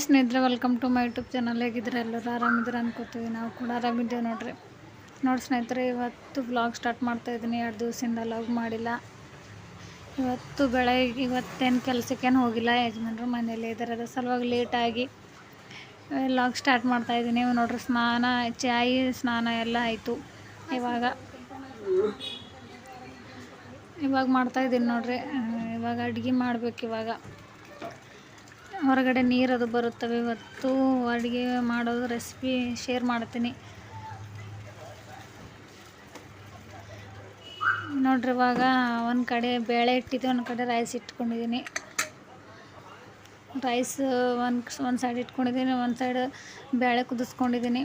Hi ಸ್ನೇಹಿತರೆ welcome to my YouTube channel ಹೇಗಿದ್ರೆ ಎಲ್ಲರೂ? ಆರಾಮಿದ್ರೆ ಅನ್ಕೋತೀವಿ ನಾವು ಕೂಡ ಆರಾಮಿದ್ದೇವೆ ನೋಡ್ರಿ. ನೋಡಿ ಸ್ನೇಹಿತರೆ, ಇವತ್ತು ಬ್ಲಾಗ್ ಸ್ಟಾರ್ಟ್ ಮಾಡ್ತಾ ಇದ್ದೀನಿ. ಎರಡು ದಿವಸದಿಂದ ಲಾಗ್ ಮಾಡಿಲ್ಲ. ಇವತ್ತು ಬೆಳಗ್ಗೆ, ಇವತ್ತೇನು ಕೆಲಸಕ್ಕೇನು ಹೋಗಿಲ್ಲ. ಯಜಮಾನ್ರು ಮನೇಲಿ ಇದ್ದಾರೆ. ಅದ್ರ ಸಲುವಾಗಿ ಲೇಟಾಗಿ ಲಾಗ್ ಸ್ಟಾರ್ಟ್ ಮಾಡ್ತಾ ಇದ್ದೀನಿ. ನೋಡ್ರಿ, ಸ್ನಾನ, ಚಾಯಿ, ಸ್ನಾನ ಎಲ್ಲ ಆಯಿತು. ಇವಾಗ ಇವಾಗ ಮಾಡ್ತಾ ಇದ್ದೀನಿ ನೋಡ್ರಿ. ಇವಾಗ ಅಡುಗೆ ಮಾಡ್ಬೇಕು ಇವಾಗ. ಹೊರಗಡೆ ನೀರದು ಬರುತ್ತವೆ. ಇವತ್ತು ಅಡುಗೆ ಮಾಡೋದು ರೆಸಿಪಿ ಶೇರ್ ಮಾಡ್ತೀನಿ. ನೋಡ್ರಿ, ಇವಾಗ ಒಂದು ಕಡೆ ಬೇಳೆ ಇಟ್ಟಿದ್ದೆ, ಒಂದು ಕಡೆ ರೈಸ್ ಇಟ್ಕೊಂಡಿದ್ದೀನಿ ರೈಸ್ ಒಂದು ಒಂದು ಸೈಡ್ ಇಟ್ಕೊಂಡಿದ್ದೀನಿ ಒಂದು ಸೈಡ್ ಬೇಳೆ ಕುದಿಸ್ಕೊಂಡಿದ್ದೀನಿ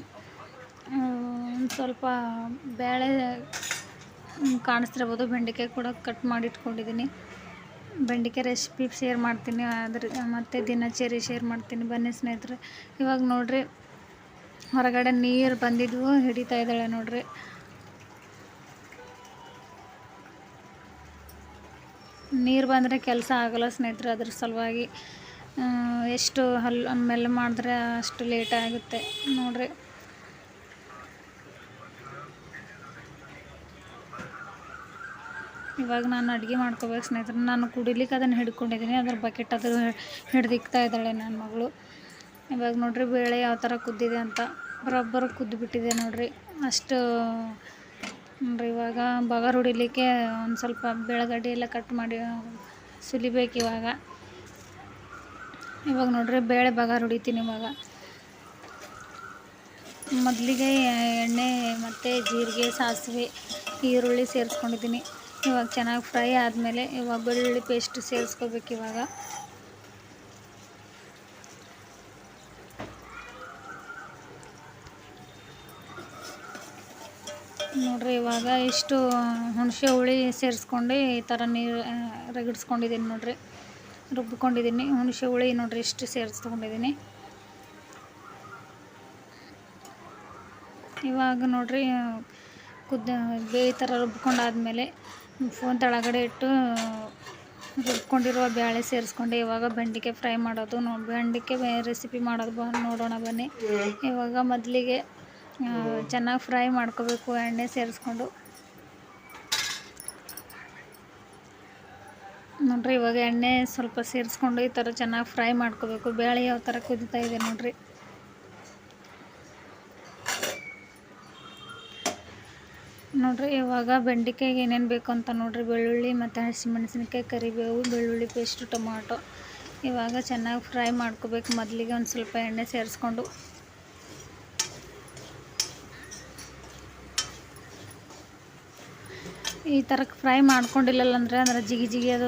ಒಂದು ಸ್ವಲ್ಪ ಬೇಳೆ ಕಾಣಿಸ್ತಿರ್ಬೋದು, ಬೆಂಡೆಕಾಯಿ ಕೂಡ ಕಟ್ ಮಾಡಿ ಇಟ್ಕೊಂಡಿದ್ದೀನಿ ಬೆಂಡೆಕಾಯಿ ರೆಸಿಪಿ ಶೇರ್ ಮಾಡ್ತೀನಿ ಅದ್ರ ಮತ್ತು ದಿನಚರಿ ಶೇರ್ ಮಾಡ್ತೀನಿ. ಬನ್ನಿ ಸ್ನೇಹಿತರೆ, ಇವಾಗ ನೋಡ್ರಿ, ಹೊರಗಡೆ ನೀರು ಬಂದಿದ್ವು, ಹಿಡಿತಾ ಇದ್ದಾಳೆ ನೋಡ್ರಿ. ನೀರು ಬಂದರೆ ಕೆಲಸ ಆಗಲ್ಲ ಸ್ನೇಹಿತರೆ, ಅದ್ರ ಸಲುವಾಗಿ ಎಷ್ಟು ಹಲ್ಲು ಮೆಲ್ಲ ಮಾಡಿದ್ರೆ ಅಷ್ಟು ಲೇಟ್ ಆಗುತ್ತೆ ನೋಡ್ರಿ. ಇವಾಗ ನಾನು ಅಡುಗೆ ಮಾಡ್ಕೋಬೇಕು ಸ್ನೇಹಿತರೆ. ನಾನು ಕುಡಿಲಿಕ್ಕೆ ಅದನ್ನು ಹಿಡ್ಕೊಂಡಿದ್ದೀನಿ. ಅದ್ರ ಬಕೆಟ್ ಅದು ಹಿಡ್ದಿಕ್ತಾ ಇದ್ದಾಳೆ ನನ್ನ ಮಗಳು. ಇವಾಗ ನೋಡಿರಿ ಬೇಳೆ ಯಾವ ಥರ ಕುದ್ದಿದೆ ಅಂತ. ಬರೋಬ್ಬರ ಕುದ್ದುಬಿಟ್ಟಿದೆ ನೋಡಿರಿ. ಅಷ್ಟು, ನೋಡ್ರಿ ಇವಾಗ ಬಗರ್ ಹೊಡಿಲಿಕ್ಕೆ ಒಂದು ಸ್ವಲ್ಪ ಬೆಳಗಡ್ಡೆ ಎಲ್ಲ ಕಟ್ ಮಾಡಿ ಸುಲಿಬೇಕು ಇವಾಗ. ಇವಾಗ ನೋಡಿರಿ ಬೇಳೆ ಬಗಾರ್ ಹೊಡಿತೀನಿ ಇವಾಗ. ಮೊದಲಿಗೆ ಎಣ್ಣೆ ಮತ್ತು ಜೀರಿಗೆ, ಸಾಸಿವೆ, ಈರುಳ್ಳಿ ಸೇರಿಸ್ಕೊಂಡಿದ್ದೀನಿ. ಇವಾಗ ಚೆನ್ನಾಗಿ ಫ್ರೈ ಆದಮೇಲೆ ಇವಾಗ ಬೆಳ್ಳುಳ್ಳಿ ಪೇಸ್ಟ್ ಸೇರಿಸ್ಕೋಬೇಕು ಇವಾಗ. ನೋಡ್ರಿ ಇವಾಗ ಇಷ್ಟು ಹುಣಸೆ ಹುಳಿ ಸೇರಿಸ್ಕೊಂಡು ಈ ಥರ ನೀರು ರಗಡಿಸ್ಕೊಂಡಿದ್ದೀನಿ ನೋಡ್ರಿ. ರುಬ್ಕೊಂಡಿದ್ದೀನಿ. ಹುಣಸೆ ಹುಳಿ ನೋಡ್ರಿ ಇಷ್ಟು ಸೇರಿಸ್ಕೊಂಡಿದ್ದೀನಿ. ಇವಾಗ ನೋಡ್ರಿ ಕುದ್ದ ಬೇ ಈ ಥರ ರುಬ್ಕೊಂಡಾದ್ಮೇಲೆ ಫೋನ್ ತಳಗಡೆ ಇಟ್ಟು ರುಬ್ಕೊಂಡಿರುವ ಬೇಳೆ ಸೇರಿಸ್ಕೊಂಡೆ. ಇವಾಗ ಬೆಂಡಿಕೆ ಫ್ರೈ ಮಾಡೋದು. ನೋ ಬೆಂಡಿಕೆ ರೆಸಿಪಿ ಮಾಡೋದು ಬ, ನೋಡೋಣ ಬನ್ನಿ. ಇವಾಗ ಮೊದಲಿಗೆ ಚೆನ್ನಾಗಿ ಫ್ರೈ ಮಾಡ್ಕೋಬೇಕು, ಎಣ್ಣೆ ಸೇರಿಸ್ಕೊಂಡು. ನೋಡ್ರಿ, ಇವಾಗ ಎಣ್ಣೆ ಸ್ವಲ್ಪ ಸೇರಿಸ್ಕೊಂಡು ಈ ಥರ ಚೆನ್ನಾಗಿ ಫ್ರೈ ಮಾಡ್ಕೋಬೇಕು. ಬೇಳೆ ಯಾವ ಥರ ಕುದಿತಾ ಇದೆ ನೋಡ್ರಿ. ನೋಡ್ರಿ, ಇವಾಗ ಬೆಂಡೆಕಾಯಿಗೆ ಏನೇನು ಬೇಕು ಅಂತ ನೋಡ್ರಿ. ಬೆಳ್ಳುಳ್ಳಿ ಮತ್ತು ಹಸಿಮೆಣಸಿನ್ಕಾಯಿ, ಕರಿಬೇವು, ಬೆಳ್ಳುಳ್ಳಿ ಪೇಸ್ಟ್ ಟೊಮಾಟೊ. ಇವಾಗ ಚೆನ್ನಾಗಿ ಫ್ರೈ ಮಾಡ್ಕೋಬೇಕು. ಮೊದಲಿಗೆ ಒಂದು ಸ್ವಲ್ಪ ಎಣ್ಣೆ ಸೇರಿಸ್ಕೊಂಡು. ಈ ಥರಕ್ಕೆ ಫ್ರೈ ಮಾಡ್ಕೊಂಡಿಲ್ಲಲ್ಲ ಅಂದರೆ ಅಂದ್ರೆ ಜಿಗಿ ಜಿಗಿ ಅದು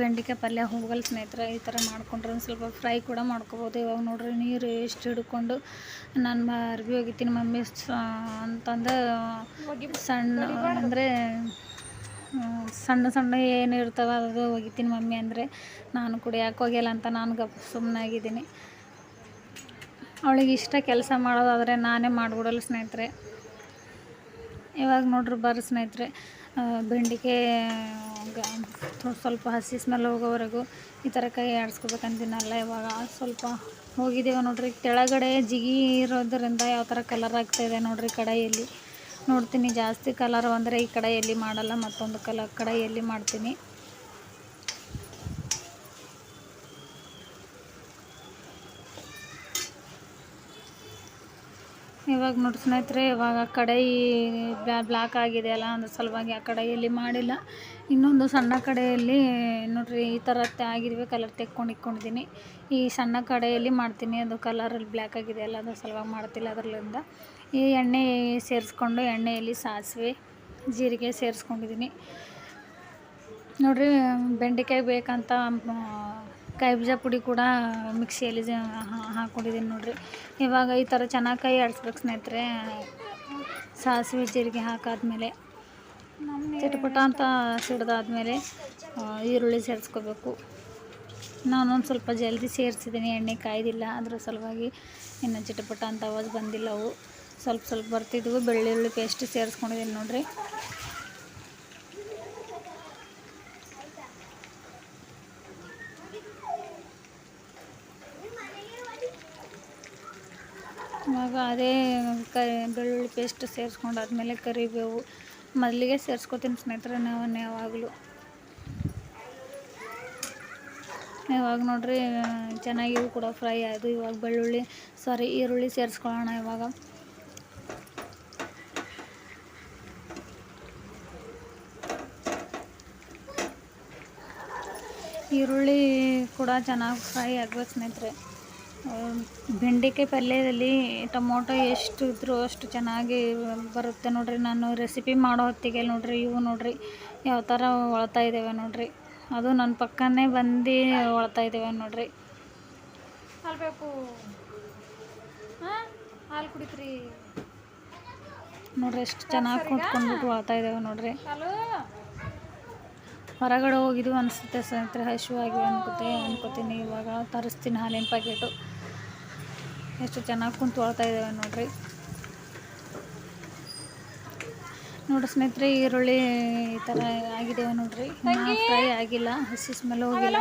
ಬೆಂಡೆಕಾಯಿ ಪಲ್ಯ ಹೋಗಲ್ ಸ್ನೇಹಿತರೆ, ಈ ಥರ ಮಾಡ್ಕೊಂಡ್ರೆ ಒಂದು ಸ್ವಲ್ಪ ಫ್ರೈ ಕೂಡ ಮಾಡ್ಕೊಬೋದು. ಇವಾಗ ನೋಡ್ರಿ ನೀರು ಎಷ್ಟು ಹಿಡ್ಕೊಂಡು ನಾನು ಅರ್ಬಿ ಒಗಿತೀನಿ ಮಮ್ಮಿ. ಅಂತಂದು ಸಣ್ಣ ಅಂದರೆ ಸಣ್ಣ ಸಣ್ಣ ಏನು ಇರ್ತಾವೆ ಅದು ಒಗಿತೀನಿ ಮಮ್ಮಿ ಅಂದರೆ, ನಾನು ಕೂಡ ಯಾಕೆ ಹೋಗಿಲ್ಲ ಅಂತ ನಾನು ಗಪ್ ಸುಮ್ಮನಾಗಿದ್ದೀನಿ ಅವಳಿಗೆ ಇಷ್ಟ ಕೆಲಸ ಮಾಡೋದಾದರೆ ನಾನೇ ಮಾಡಿಬಿಡಲ್ಲ ಸ್ನೇಹಿತರೆ. ಇವಾಗ ನೋಡ್ರಿ ಬರ್ರಿ ಸ್ನೇಹಿತರೆ. ಬೆಂಡಿಕಾಯಿ ಸ್ವಲ್ಪ ಹಸಿ ಸ್ಮೆಲ್ ಹೋಗೋವರೆಗೂ ಈ ಥರ ಕೈ ಆಡಿಸ್ಕೋಬೇಕಂತೀನಲ್ಲ ಇವಾಗ. ಸ್ವಲ್ಪ ಹೋಗಿದ್ದೇವೆ ನೋಡಿರಿ. ಕೆಳಗಡೆ ಜಿಗಿ ಇರೋದರಿಂದ ಯಾವ ಥರ ಕಲರ್ ಆಗ್ತಾಯಿದೆ ನೋಡಿರಿ ಕಡಾಯಲ್ಲಿ. ನೋಡ್ತೀನಿ ಜಾಸ್ತಿ ಕಲರ್ ಬಂದರೆ ಈ ಕಡಾಯಲ್ಲಿ ಮಾಡಲ್ಲ, ಮತ್ತೊಂದು ಕಲರ್ ಕಡಾಯಲ್ಲಿ ಮಾಡ್ತೀನಿ. ಇವಾಗ ನೋಡಿ ಸ್ನೇಹಿತರೆ, ಇವಾಗ ಕಡಾಯಿ ಬ್ಲ್ಯಾಕ್ ಆಗಿದೆಯಲ್ಲ ಅದ್ರ ಸಲುವಾಗಿ ಆ ಕಡಾಯಿಯಲ್ಲಿ ಮಾಡಿಲ್ಲ. ಇನ್ನೊಂದು ಸಣ್ಣ ಕಡೆಯಲ್ಲಿ ನೋಡ್ರಿ, ಈ ಥರ ಆಗಿದ್ವಿ ಕಲರ್ ತೆಕ್ಕೊಂಡು ಇಟ್ಕೊಂಡಿದ್ದೀನಿ ಈ ಸಣ್ಣ ಕಡೆಯಲ್ಲಿ ಮಾಡ್ತೀನಿ, ಅದು ಕಲರಲ್ಲಿ ಬ್ಲ್ಯಾಕ್ ಆಗಿದೆಯಲ್ಲ ಅದ್ರ ಸಲುವಾಗಿ ಮಾಡ್ತಿಲ್ಲ ಅದರಲ್ಲಿಂದ. ಈ ಎಣ್ಣೆ ಸೇರಿಸ್ಕೊಂಡು, ಎಣ್ಣೆಯಲ್ಲಿ ಸಾಸಿವೆ, ಜೀರಿಗೆ ಸೇರಿಸ್ಕೊಂಡಿದ್ದೀನಿ. ನೋಡಿರಿ, ಬೆಂಡೆಕಾಯಿ ಬೇಕಂತ ಕಾಯಿ ಬೀಜ ಪುಡಿ ಕೂಡ ಮಿಕ್ಸಿಯಲ್ಲಿ ಹಾಕ್ಕೊಂಡಿದ್ದೀನಿ ನೋಡಿರಿ. ಇವಾಗ ಈ ಥರ ಚೆನ್ನಾಗಿ ಕೈ ಆಡಿಸ್ಬೇಕು ಸ್ನೇಹಿತರೆ. ಸಾಸಿವೆ ಜೀರಿಗೆ ಹಾಕಾದ್ಮೇಲೆ ಚಟಪಟ ಅಂತ ಸಿಡ್ದಾದ್ಮೇಲೆ ಈರುಳ್ಳಿ ಸೇರಿಸ್ಕೋಬೇಕು. ನಾನೊಂದು ಸ್ವಲ್ಪ ಜಲ್ದಿ ಸೇರಿಸಿದ್ದೀನಿ, ಎಣ್ಣೆ ಕಾಯ್ದಿಲ್ಲ. ಅದ್ರ ಸಲುವಾಗಿ ಇನ್ನು ಚಿಟಪಟ ಅಂತ ಅವಾಜ್ ಬಂದಿಲ್ಲ ಅವು. ಸ್ವಲ್ಪ ಸ್ವಲ್ಪ ಬರ್ತಿದ್ವು. ಬೆಳ್ಳುಳ್ಳಿ ಪೇಸ್ಟ್ ಸೇರಿಸ್ಕೊಂಡಿದ್ದೀನಿ ನೋಡ್ರಿ. ಇವಾಗ ಅದೇ ಕ ಬೆಳ್ಳುಳ್ಳಿ ಪೇಸ್ಟ್ ಸೇರಿಸ್ಕೊಂಡಾದ್ಮೇಲೆ ಕರಿಬೇವು ಮೊದಲಿಗೆ ಸೇರಿಸ್ಕೊತೀನಿ ಸ್ನೇಹಿತರೆ ನಾವನ್ನು ಯಾವಾಗಲೂ. ಇವಾಗ ನೋಡ್ರಿ, ಚೆನ್ನಾಗಿ ಕೂಡ ಫ್ರೈ ಆಯಿತು. ಇವಾಗ ಬೆಳ್ಳುಳ್ಳಿ, ಸಾರಿ ಈರುಳ್ಳಿ ಸೇರಿಸ್ಕೊಳ್ಳೋಣ ಇವಾಗ. ಈರುಳ್ಳಿ ಕೂಡ ಚೆನ್ನಾಗಿ ಫ್ರೈ ಆಗ್ಬೇಕು ಸ್ನೇಹಿತರೆ. ಬೆಂಡೆಕಾಯಿ ಪಲ್ಯದಲ್ಲಿ ಟೊಮೊಟೊ ಎಷ್ಟು ಇದ್ರೂ ಅಷ್ಟು ಚೆನ್ನಾಗಿ ಬರುತ್ತೆ ನೋಡಿರಿ. ನಾನು ರೆಸಿಪಿ ಮಾಡೋ ಹೊತ್ತಿಗೆ ನೋಡಿರಿ ಇವು ನೋಡ್ರಿ ಯಾವ ಥರ ಒಳ್ತಾ ಇದ್ದಾವೆ ನೋಡಿರಿ. ಅದು ನನ್ನ ಪಕ್ಕನೇ ಬಂದು ಒಳ್ತಾ ಇದ್ದಾವೆ ನೋಡಿರಿ. ಹಾಲು ಬೇಕು. ಹಾಲು ಕುಡಿತ್ರಿ. ನೋಡ್ರಿ ಎಷ್ಟು ಚೆನ್ನಾಗಿ ಕುತ್ಕೊಂಡ್ಬಿಟ್ಟು ಒಳ್ತಾ ಇದ್ದಾವೆ ನೋಡ್ರಿ. ಹೊರಗಡೆ ಹೋಗಿದ್ದು ಅನಿಸುತ್ತೆ ಸ್ನೇಹಿತರೆ ಹಸಿವಾಗಿ ಅನ್ಕೋತೆ ಅನ್ಕೋತೀನಿ. ಇವಾಗ ತರಿಸ್ತೀನಿ ಹಾಲಿನ ಪ್ಯಾಕೆಟು ಎಷ್ಟು ಚೆನ್ನಾಗಿ ಕುಂತು ತೊಳ್ತಾ ಇದ್ದಾವೆ ನೋಡ್ರಿ. ನೋಡ್ರಿ ಸ್ನೇಹಿತರೆ ಈರುಳ್ಳಿ ಈ ಥರ ಆಗಿದ್ದಾವೆ ನೋಡ್ರಿ? ಫ್ರೈ ಆಗಿಲ್ಲ ಹಸಿ ಸ್ಮೆಲ್ ಹೋಗಿಲ್ಲ.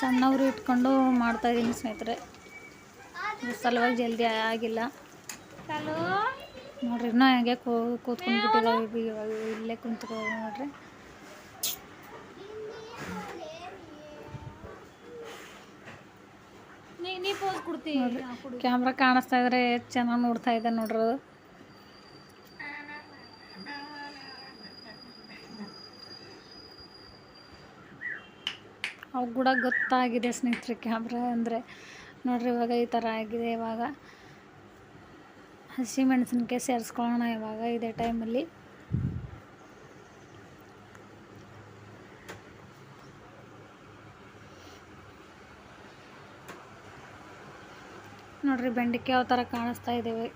ಸಣ್ಣವರು ಇಟ್ಕೊಂಡು ಮಾಡ್ತಾ ಇದ್ದೀನಿ ಸ್ನೇಹಿತರೆ. ಸಲುವಾಗಿ ಜಲ್ದಿ ಆಗಿಲ್ಲ. ನೋಡ್ರಿ ಇನ್ನೂ ಹಂಗೆ ಕೂ ಕೂತ್ಕೊಂಡು ಬಿಟ್ಟಿದ್ದಾವೆ ಇವಾಗ ಇಲ್ಲೇ ಕುಂತ್ಕೊ ನೋಡ್ರಿ. ಕ್ಯಾಮ್ರಾ ಕಾಣಿಸ್ತಾ ಇದ್ರೆ ಚೆನ್ನಾಗಿ ನೋಡ್ತಾ ಇದೆ ನೋಡ್ರಿ ಅದು. ಅವು ಕೂಡ ಗೊತ್ತಾಗಿದೆ ಸ್ನೇಹಿತರೆ ಕ್ಯಾಮ್ರಾ ಅಂದರೆ. ನೋಡ್ರಿ ಇವಾಗ ಈ ಥರ ಆಗಿದೆ ಇವಾಗ. ಹಸಿ ಮೆಣಸಿನ್ಕಾಯಿ ಸೇರಿಸ್ಕೊಳ್ಳೋಣ ಇವಾಗ ಇದೇ ಟೈಮಲ್ಲಿ ನೋಡ್ರಿ ಬೆಂಡೆಕಾಯಿ ಯಾವ ಥರ ಕಾಣಿಸ್ತಾ ಇದ್ದೇವೆ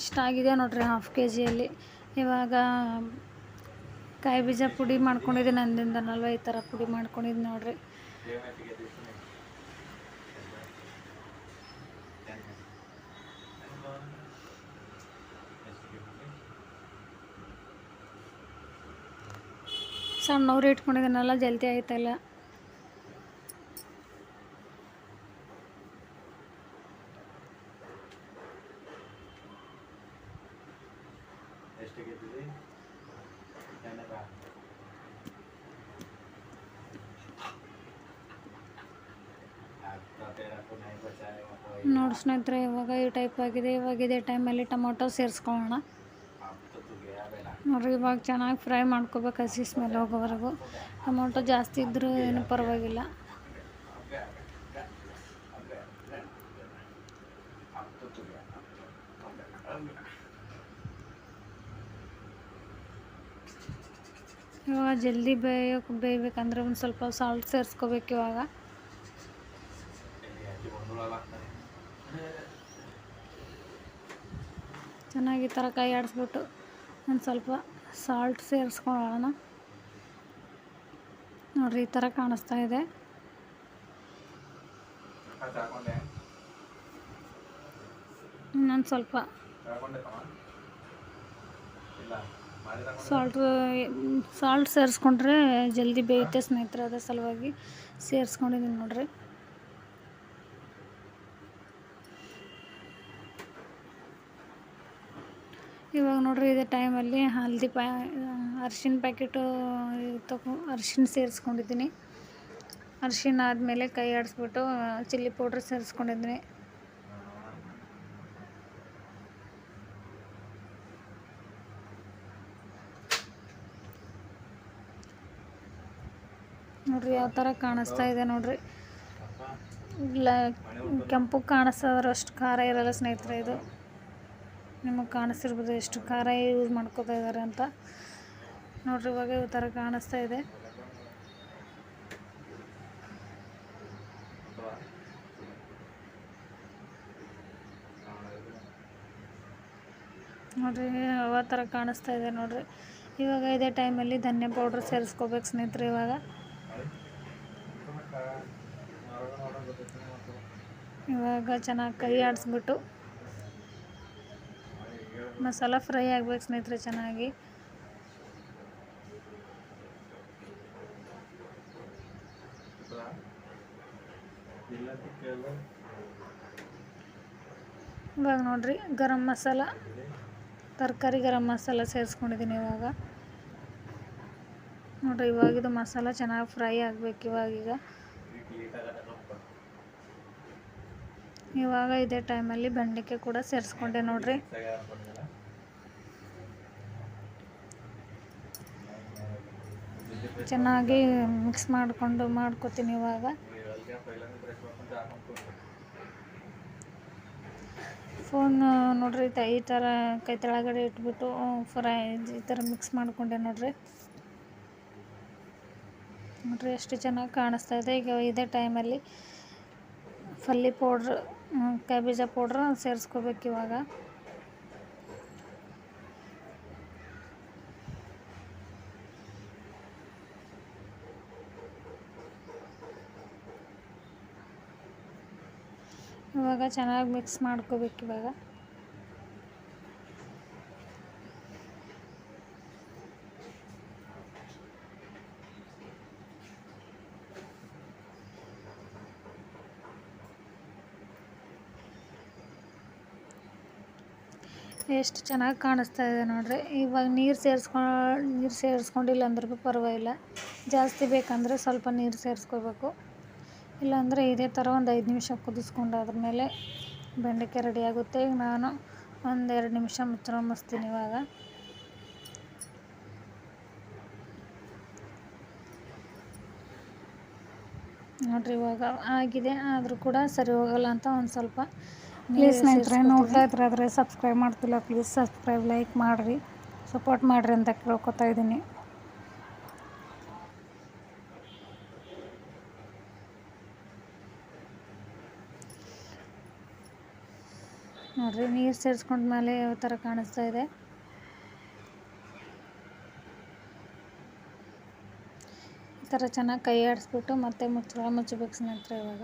ಇಷ್ಟಾಗಿದೆ ನೋಡ್ರಿ ಹಾಫ್ ಕೆ ಜಿಯಲ್ಲಿ ಇವಾಗ ಕಾಯಿ ಬೀಜ ಪುಡಿ ಮಾಡ್ಕೊಂಡಿದ್ದೆ ಅಂದಿಂದ ನಲ್ವೈದು ಥರ ಪುಡಿ ಮಾಡ್ಕೊಂಡಿದ್ದು ನೋಡ್ರಿ. ಸಣ್ಣವ್ರು ಇಟ್ಕೊಂಡಿದ್ದೀನಲ್ಲ ಜಲ್ದಿ ಆಯ್ತಲ್ಲ. ಸ್ನೇಹಿತರೆ, ಇವಾಗ ಈ ಟೈಪ್ ಆಗಿದೆ. ಇವಾಗ ಇದೇ ಟೈಮಲ್ಲಿ ಟೊಮೊಟೊ ಸೇರಿಸ್ಕೊಳ್ಳೋಣ. ನೋಡ್ರಿ, ಇವಾಗ ಚೆನ್ನಾಗಿ ಫ್ರೈ ಮಾಡ್ಕೋಬೇಕು ಹಸಿ ಸ್ಮೆಲ್ ಹೋಗೋವರೆಗೂ. ಟೊಮೊಟೊ ಜಾಸ್ತಿ ಇದ್ದರೂ ಏನು ಪರವಾಗಿಲ್ಲ. ಇವಾಗ ಜಲ್ದಿ ಬೇಯೋಕೆ, ಬೇಯಬೇಕಂದ್ರೆ ಒಂದು ಸ್ವಲ್ಪ ಸಾಲ್ಟ್ ಸೇರಿಸ್ಕೋಬೇಕು ಇವಾಗ. ಚೆನ್ನಾಗಿ ಥರ ಕೈ ಆಡಿಸ್ಬಿಟ್ಟು ಒಂದು ಸ್ವಲ್ಪ ಸಾಲ್ಟ್ ಸೇರಿಸ್ಕೊಳ್ಳೋಣ. ನೋಡ್ರಿ, ಈ ಥರ ಕಾಣಿಸ್ತಾ ಇದೆ. ಇನ್ನೊಂದು ಸ್ವಲ್ಪ ಸಾಲ್ಟ್ ಸಾಲ್ಟ್ ಸೇರಿಸ್ಕೊಂಡ್ರೆ ಜಲ್ದಿ ಬೇಯುತ್ತೆ ಸ್ನೇಹಿತರೆ, ಅದ್ರ ಸಲುವಾಗಿ ಸೇರಿಸ್ಕೊಂಡಿದ್ದೀನಿ ನೋಡ್ರಿ. ಇವಾಗ ನೋಡ್ರಿ ಇದೇ ಟೈಮಲ್ಲಿ ಹಲ್ದಿ ಪ್ಯಾ, ಅರ್ಶಿನ ಪ್ಯಾಕೆಟು ತಗೊ, ಅರ್ಶಿನ ಸೇರಿಸ್ಕೊಂಡಿದ್ದೀನಿ. ಅರ್ಶಿನ ಆದಮೇಲೆ ಕೈ ಆಡಿಸ್ಬಿಟ್ಟು, ಚಿಲ್ಲಿ ಪೌಡ್ರ್ ಸೇರಿಸ್ಕೊಂಡಿದ್ದೀನಿ. ನೋಡ್ರಿ ಯಾವ ಥರ ಕಾಣಿಸ್ತಾ ಇದೆ ನೋಡ್ರಿ. ಇಲ್ಲ, ಕೆಂಪು ಕಾಣಿಸೋದ್ರ ಅಷ್ಟು ಖಾರ ಇರಲ್ಲ ಸ್ನೇಹಿತರೆ ಇದು. ನಿಮಗೆ ಕಾಣಿಸ್ತಿರ್ಬೋದು ಎಷ್ಟು ಖಾರ ಯೂಸ್ ಮಾಡ್ಕೋತಾ ಇದ್ದಾರೆ ಅಂತ. ನೋಡ್ರಿ ಇವಾಗ ಈ ಥರ ಕಾಣಿಸ್ತಾ ಇದೆ. ನೋಡ್ರಿ ಯಾವ ಥರ ಕಾಣಿಸ್ತಾ ಇದೆ ನೋಡ್ರಿ. ಇವಾಗ ಇದೇ ಟೈಮಲ್ಲಿ ಧನ್ಯ ಪೌಡ್ರ್ ಸೇರಿಸ್ಕೋಬೇಕು ಸ್ನೇಹಿತರೆ ಇವಾಗ. ಇವಾಗ ಚೆನ್ನಾಗಿ ಕೈ ಆಡಿಸ್ಬಿಟ್ಟು ಮಸಾಲ ಫ್ರೈ ಆಗ್ಬೇಕು ಸ್ನೇಹಿತರೆ ಚೆನ್ನಾಗಿ. ಇವಾಗ ನೋಡ್ರಿ, ಗರಂ ಮಸಾಲ, ತರಕಾರಿ ಗರಂ ಮಸಾಲ ಸೇರಿಸ್ಕೊಂಡಿದ್ದೀನಿ ಇವಾಗ. ನೋಡಿರಿ ಇವಾಗಿದು ಮಸಾಲ ಚೆನ್ನಾಗಿ ಫ್ರೈ ಆಗಬೇಕು ಇವಾಗೀಗ ಇವಾಗ ಇದೇ ಟೈಮಲ್ಲಿ ಬೆಂಡೆಕಾಯಿ ಕೂಡ ಸೇರಿಸ್ಕೊಂಡೆ ನೋಡಿರಿ. ಚೆನ್ನಾಗಿ ಮಿಕ್ಸ್ ಮಾಡಿಕೊಂಡು ಮಾಡ್ಕೊತೀನಿ ಇವಾಗ. ಫೋನ್ ನೋಡ್ರಿ, ಈ ಥರ ಕೈ ತೆಳಗಡೆ ಇಟ್ಬಿಟ್ಟು ಫ್ರೈ ಈ ಥರ ಮಿಕ್ಸ್ ಮಾಡಿಕೊಂಡೆ ನೋಡ್ರಿ. ನೋಡ್ರಿ, ಎಷ್ಟು ಚೆನ್ನಾಗಿ ಕಾಣಿಸ್ತಾ ಇದೆ. ಈಗ ಇದೇ ಟೈಮಲ್ಲಿ ಫಲ್ಲಿ ಪೌಡ್ರ್ ಕ್ಯಾಬೇಜ ಪೌಡ್ರ್ ಸೇರಿಸ್ಕೋಬೇಕು ಇವಾಗ. ಇವಾಗ ಚೆನ್ನಾಗಿ ಮಿಕ್ಸ್ ಮಾಡ್ಕೋಬೇಕು ಇವಾಗ. ಎಷ್ಟು ಚೆನ್ನಾಗಿ ಕಾಣಿಸ್ತಾ ಇದೆ ನೋಡ್ರಿ. ಇವಾಗ ನೀರು ಸೇರಿಸ್ಕೊಂಡು ನೀರು ಸೇರಿಸ್ಕೊಂಡಿಲ್ಲ ಅಂದ್ರೂ ಪರವಾಗಿಲ್ಲ. ಜಾಸ್ತಿ ಬೇಕಂದರೆ ಸ್ವಲ್ಪ ನೀರು ಸೇರಿಸ್ಕೋಬೇಕು ಇಲ್ಲಾಂದರೆ ಇದೇ ಥರ ಒಂದು ಐದು ನಿಮಿಷ ಕುದಿಸ್ಕೊಂಡು ಆದ್ಮೇಲೆ ಬೆಂಡೆಕಾಯಿ ರೆಡಿ ಆಗುತ್ತೆ. ಈಗ ನಾನು ಒಂದೆರಡು ನಿಮಿಷ ಮುಚ್ಚಳ ಮುಚ್ತೀನಿ ಇವಾಗ. ನೋಡ್ರಿ ಇವಾಗ ಆಗಿದೆ ಆದರೂ ಕೂಡ ಸರಿ ಹೋಗಲ್ಲ ಅಂತ ಒಂದು ಸ್ವಲ್ಪ ಪ್ಲೀಸ್ ಸ್ನೇಹಿತರೆ ನೋಡ್ತಾ ಇದ್ರೆ ಆದರೆ ಸಬ್ಸ್ಕ್ರೈಬ್ ಮಾಡ್ತಿಲ್ಲ ಪ್ಲೀಸ್ ಸಬ್ಸ್ಕ್ರೈಬ್ ಲೈಕ್ ಮಾಡಿರಿ ಸಪೋರ್ಟ್ ಮಾಡಿರಿ ಅಂತ ಕೇಳ್ಕೊತಾ ಇದ್ದೀನಿ. ನೋಡ್ರಿ, ನೀರು ಸೇರಿಸ್ಕೊಂಡ್ಮೇಲೆ ಯಾವ ಥರ ಕಾಣಿಸ್ತಾ ಇದೆ. ಈ ಥರ ಚೆನ್ನಾಗಿ ಕೈ ಆಡಿಸ್ಬಿಟ್ಟು ಮತ್ತೆ ಮುಚ್ಚಳ ಮುಚ್ಚಬೇಕು ಸ್ನೇಹಿತರೆ ಇವಾಗ.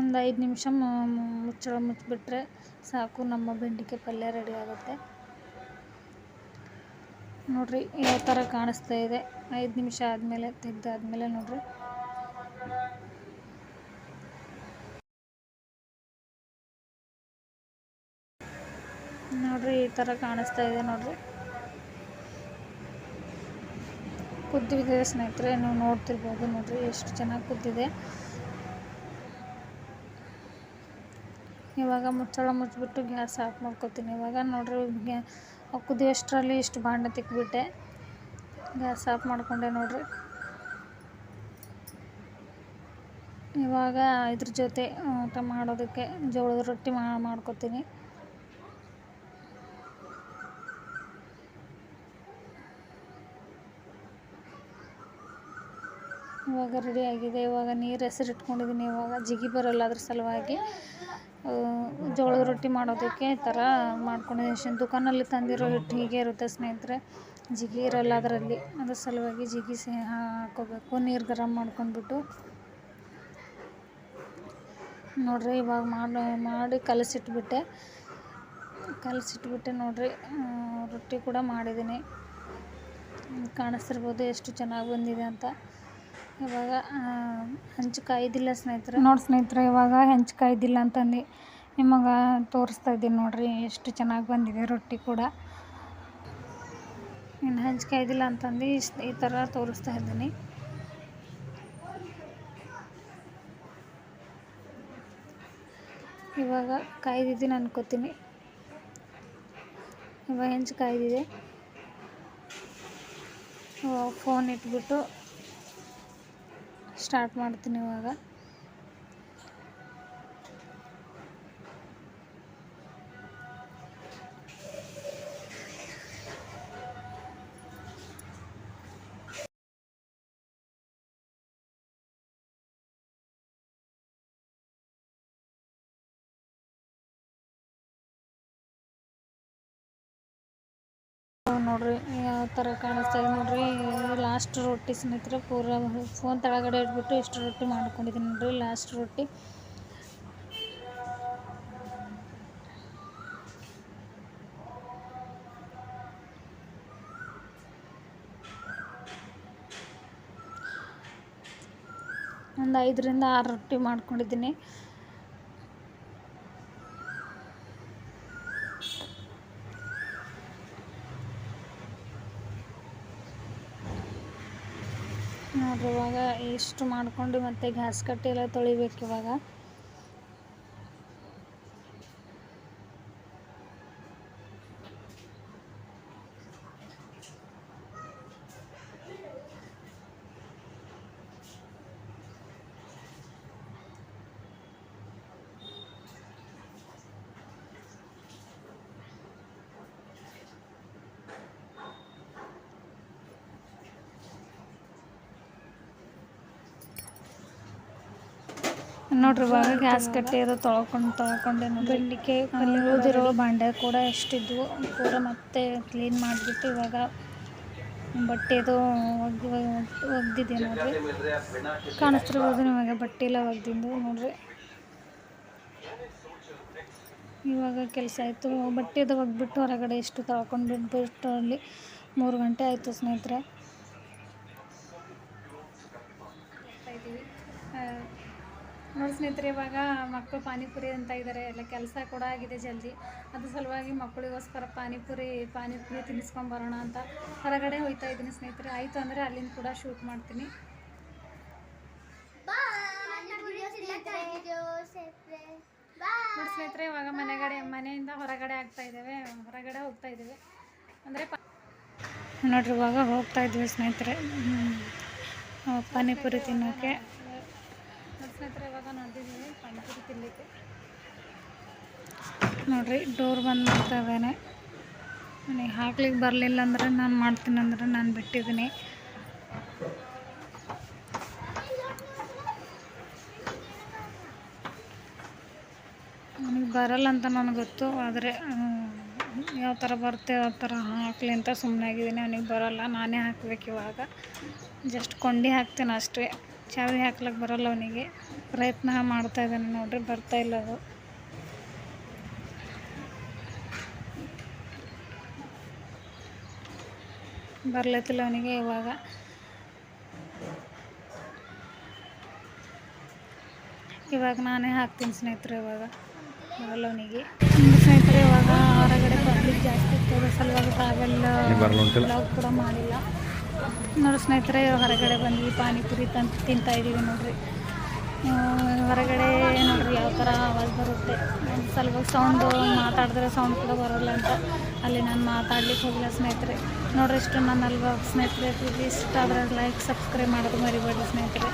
ಒಂದು ಐದು ನಿಮಿಷ ಮುಚ್ಚಳ ಮುಚ್ಚಿಬಿಟ್ರೆ ಸಾಕು, ನಮ್ಮ ಬೆಂಡಿಕೆ ಪಲ್ಯ ರೆಡಿ ಆಗುತ್ತೆ. ನೋಡ್ರಿ, ಯಾವ ಥರ ಕಾಣಿಸ್ತಾ ಇದೆ. ಐದು ನಿಮಿಷ ಆದಮೇಲೆ, ತೆಗ್ದಾದ್ಮೇಲೆ ನೋಡ್ರಿ ನೋಡ್ರಿ ಈ ಥರ ಕಾಣಿಸ್ತಾ ಇದೆ ನೋಡ್ರಿ. ಕುದ್ದಿದೆ ಸ್ನೇಹಿತರೆ, ನೀವು ನೋಡ್ತಿರ್ಬೋದು ನೋಡ್ರಿ ಎಷ್ಟು ಚೆನ್ನಾಗಿ ಕುದ್ದಿದೆ. ಇವಾಗ ಮುಚ್ಚಳ ಮುಚ್ಚಿಬಿಟ್ಟು ಗ್ಯಾಸ್ ಆಫ್ ಮಾಡ್ಕೊತೀನಿ. ಇವಾಗ ನೋಡ್ರಿ, ಗ್ಯಾ ಇಷ್ಟು ಬಾಂಡೆ ತಿಕ್ಬಿಟ್ಟೆ. ಗ್ಯಾಸ್ ಆಫ್ ಮಾಡ್ಕೊಂಡೆ ನೋಡ್ರಿ. ಇವಾಗ ಇದ್ರ ಜೊತೆ, ಊಟ ಮಾಡೋದಕ್ಕೆ ಜೋಳದ ರೊಟ್ಟಿ ಮಾಡ್ಕೊತೀನಿ. ಇವಾಗ ರೆಡಿ ಆಗಿದೆ. ಇವಾಗ ನೀರು ಹೆಸರು ಇಟ್ಕೊಂಡಿದ್ದೀನಿ ಇವಾಗ ಜಿಗಿ ಬರೋಲ್ಲ ಅದ್ರ ಸಲುವಾಗಿ. ಜೋಳದ ರೊಟ್ಟಿ ಮಾಡೋದಕ್ಕೆ ಈ ಥರ ಮಾಡ್ಕೊಂಡಿದ್ದೀನಿ ದುಕಾನಲ್ಲಿ ತಂದಿರೋ ಹಿಟ್ಟು ಹೀಗೆ ಇರುತ್ತೆ ಸ್ನೇಹಿತರೆ. ಜಿಗಿ ಇರೋಲ್ಲ ಅದರಲ್ಲಿ. ಅದ್ರ ಸಲುವಾಗಿ ಜಿಗಿ ಸೇ ಹಾಕೋಬೇಕು. ನೀರು ಗರಂ ಮಾಡ್ಕೊಂಡ್ಬಿಟ್ಟು. ನೋಡ್ರಿ, ಇವಾಗ ಮಾಡಿ ಮಾಡಿ ಕಲಸಿಟ್ಬಿಟ್ಟೆ. ಕಲಸಿಟ್ಬಿಟ್ಟೆ ನೋಡ್ರಿ. ರೊಟ್ಟಿ ಕೂಡ ಮಾಡಿದ್ದೀನಿ ಕಾಣಿಸ್ತಿರ್ಬೋದು ಎಷ್ಟು ಚೆನ್ನಾಗಿ ಬಂದಿದೆ ಅಂತ. ಇವಾಗ ಹಂಚು ಕಾಯ್ದಿಲ್ಲ ಸ್ನೇಹಿತರೆ. ನೋಡಿ ಸ್ನೇಹಿತರೆ ಇವಾಗ ಹೆಂಚು ಕಾಯ್ದಿಲ್ಲ ಅಂತಂದು. ನಿಮಗೆ ತೋರಿಸ್ತಾ ಇದ್ದೀನಿ ನೋಡಿರಿ ಎಷ್ಟು ಚೆನ್ನಾಗಿ ಬಂದಿದೆ ರೊಟ್ಟಿ ಕೂಡ. ಇನ್ನು ಹಂಚು ಕಾಯ್ದಿಲ್ಲ ಅಂತಂದು ಇಷ್ಟು ಈ ಥರ ತೋರಿಸ್ತಾ ಇದ್ದೀನಿ. ಇವಾಗ ಕಾಯ್ದಿದ್ದೀನಿ ಅನ್ಕೋತೀನಿ. ಇವಾಗ ಹೆಂಚು ಕಾಯ್ದಿದೆ ಫೋನ್ ಇಟ್ಬಿಟ್ಟು ಸ್ಟಾರ್ಟ್ ಮಾಡ್ತೀನಿ ಇವಾಗ. ನೋಡ್ರಿ, ಯಾವ ಥರ ಕಾಣಿಸ್ತಾ ಇದೆ ನೋಡ್ರಿ. ಲಾಸ್ಟ್ ರೊಟ್ಟಿ ಸ್ನೇಹಿತರೆ, ಪೂರ ಫೋನ್ ತೆಳಗಡೆ ಇಟ್ಬಿಟ್ಟು ಇಷ್ಟು ರೊಟ್ಟಿ ಮಾಡ್ಕೊಂಡಿದ್ದೀನಿ ನೋಡ್ರಿ ಲಾಸ್ಟ್ ರೊಟ್ಟಿ. ಒಂದು ಐದರಿಂದ ಆರು ರೊಟ್ಟಿ ಮಾಡ್ಕೊಂಡಿದ್ದೀನಿ. ನೋಡ್ರಿ ಇವಾಗ ಇಷ್ಟು ಮಾಡ್ಕೊಂಡು ಮತ್ತೆ ಗ್ಯಾಸ್ ಕಟ್ಟಿ ಎಲ್ಲ ತೊಳಿಬೇಕು ಇವಾಗ. ನೋಡ್ರಿ ಇವಾಗ ಗ್ಯಾಸ್ ಕಟ್ಟಿ ಅದು ತೊಳ್ಕೊಂಡು ತೊಳ್ಕೊಂಡೆ ಬೆಂಡಿಕೆ ಉಳಿದಿರೋ ಬಾಂಡೆ ಕೂಡ ಎಷ್ಟಿದ್ವು ಪೂರ ಮತ್ತೆ ಕ್ಲೀನ್ ಮಾಡಿಬಿಟ್ಟು ಇವಾಗ ಬಟ್ಟೆದು ಒಗ್ದು ಒಗ್ದಿದೆ ನೋಡ್ರಿ. ಕಾಣಿಸ್ತಿರ್ಬೋದು ನಿಮಗೆ ಬಟ್ಟೆ ಎಲ್ಲ ಒಗ್ದಿಂದು ನೋಡ್ರಿ. ಇವಾಗ ಕೆಲಸ ಆಯಿತು ಬಟ್ಟೆದು ಒಗ್ಬಿಟ್ಟು ಹೊರಗಡೆ ಎಷ್ಟು ತೊಳ್ಕೊಂಡು ಬಿಟ್ಬಿಟ್ಟು ಅಲ್ಲಿ ಮೂರು ಗಂಟೆ ಆಯಿತು ಸ್ನೇಹಿತರೆ. ನೋಡಿ ಸ್ನೇಹಿತರೆ ಇವಾಗ ಮಕ್ಕಳು ಪಾನಿಪುರಿ ಅಂತ ಇದ್ದಾರೆ ಎಲ್ಲ ಕೆಲಸ ಕೂಡ ಆಗಿದೆ ಜಲ್ದಿ. ಅದ್ರ ಸಲುವಾಗಿ ಮಕ್ಕಳಿಗೋಸ್ಕರ ಪಾನಿಪುರಿ ಪಾನಿಪುರಿ ತಿನ್ನಿಸ್ಕೊಂಬರೋಣ ಅಂತ ಹೊರಗಡೆ ಹೋಯ್ತಾ ಇದ್ದೀನಿ ಸ್ನೇಹಿತರೆ. ಆಯಿತು ಅಂದರೆ ಅಲ್ಲಿಂದ ಕೂಡ ಶೂಟ್ ಮಾಡ್ತೀನಿ. ನೋಡಿ ಸ್ನೇಹಿತರೆ ಇವಾಗ ಮನೆಗಡೆ ಮನೆಯಿಂದ ಹೊರಗಡೆ ಆಗ್ತಾ ಇದ್ದೇವೆ. ಹೊರಗಡೆ ಹೋಗ್ತಾ ಇದ್ದೇವೆ. ಅಂದರೆ ನೋಡಿರಿ ಇವಾಗ ಹೋಗ್ತಾ ಇದ್ದೀವಿ ಸ್ನೇಹಿತರೆ. ಪಾನಿಪುರಿ ತಿನ್ನೋಕ್ಕೆ ಸ್ನೇಹಿತರೆ ನೋಡ್ರಿ, ಡೋರ್ ಬಂದ್ ಮಾಡ್ತಾ ಇದ್ದಾನೆ. ನನಗೆ ಹಾಕ್ಲಿಕ್ಕೆ ಬರಲಿಲ್ಲ ಅಂದರೆ ನಾನು ಮಾಡ್ತೀನಿ ಅಂದರೆ ನಾನು ಬಿಟ್ಟಿದ್ದೀನಿ. ನನಗೆ ಬರಲ್ಲ ಅಂತ ನನಗೆ ಗೊತ್ತು, ಆದರೆ ಯಾವ ಥರ ಬರುತ್ತೆ ಆ ಥರ ಹಾಕಲಿ ಅಂತ ಸುಮ್ಮನೆ ಆಗಿದ್ದೀನಿ. ಅವನಿಗೆ ಬರಲ್ಲ, ನಾನೇ ಹಾಕ್ಬೇಕು ಇವಾಗ. ಜಸ್ಟ್ ಕೊಂಡಿ ಹಾಕ್ತೀನಿ ಅಷ್ಟೇ. ಚಾವಿ ಹಾಕ್ಲಿಕ್ಕೆ ಬರಲ್ಲ ಅವನಿಗೆ. ಪ್ರಯತ್ನ ಮಾಡ್ತಾ ಇದ್ದಾನೆ ನೋಡ್ರಿ ಬರ್ತಾ ಇಲ್ಲ ಅದು. ಬರ್ಲತ್ತಿಲ್ಲ ಅವನಿಗೆ ಇವಾಗ. ಇವಾಗ ನಾನೇ ಹಾಕ್ತೀನಿ ಸ್ನೇಹಿತರೆ ಇವಾಗ ಬರಲ್ಲ ಅವನಿಗೆ. ಸ್ನೇಹಿತರೆ ಇವಾಗ ಹೊರಗಡೆ ಪಬ್ಲಿಕ್ ಜಾಸ್ತಿ ಇರ್ತದೆ ಸಲುವಾಗಿ ಟ್ರಾವೆಲ್ ಬ್ಲಾಗ್ ಕೂಡ ಮಾಡಿಲ್ಲ. ನೋಡಿ ಸ್ನೇಹಿತರೆ ಹೊರಗಡೆ ಬಂದ್ವಿ ಪಾನಿಪುರಿ ತಂದು ತಿಂತಾ ಇದ್ದೀವಿ ನೋಡ್ರಿ. ಹೊರಗಡೆ ನೋಡ್ರಿ ಯಾವ ಥರ ಆವಾಜ್ ಬರುತ್ತೆ? ಒಂದು ಸ್ವಲ್ಪ ಸೌಂಡು ಮಾತಾಡಿದ್ರೆ ಸೌಂಡ್ ಕೂಡ ಬರೋಲ್ಲ ಅಂತ. ಅಲ್ಲಿ ನಾನು ಮಾತಾಡ್ಲಿಕ್ಕೆ ಹೋಗಿಲ್ಲ ಸ್ನೇಹಿತರೆ. ನೋಡ್ರಿ ಇಷ್ಟು ನನ್ನ ಅಲ್ವಾ ಸ್ನೇಹಿತರೆ ಇಷ್ಟ ಆದರೆ ಲೈಕ್ ಸಬ್ಸ್ಕ್ರೈಬ್ ಮಾಡೋದು ಮರಿಬೇಡಿ ಸ್ನೇಹಿತರೆ.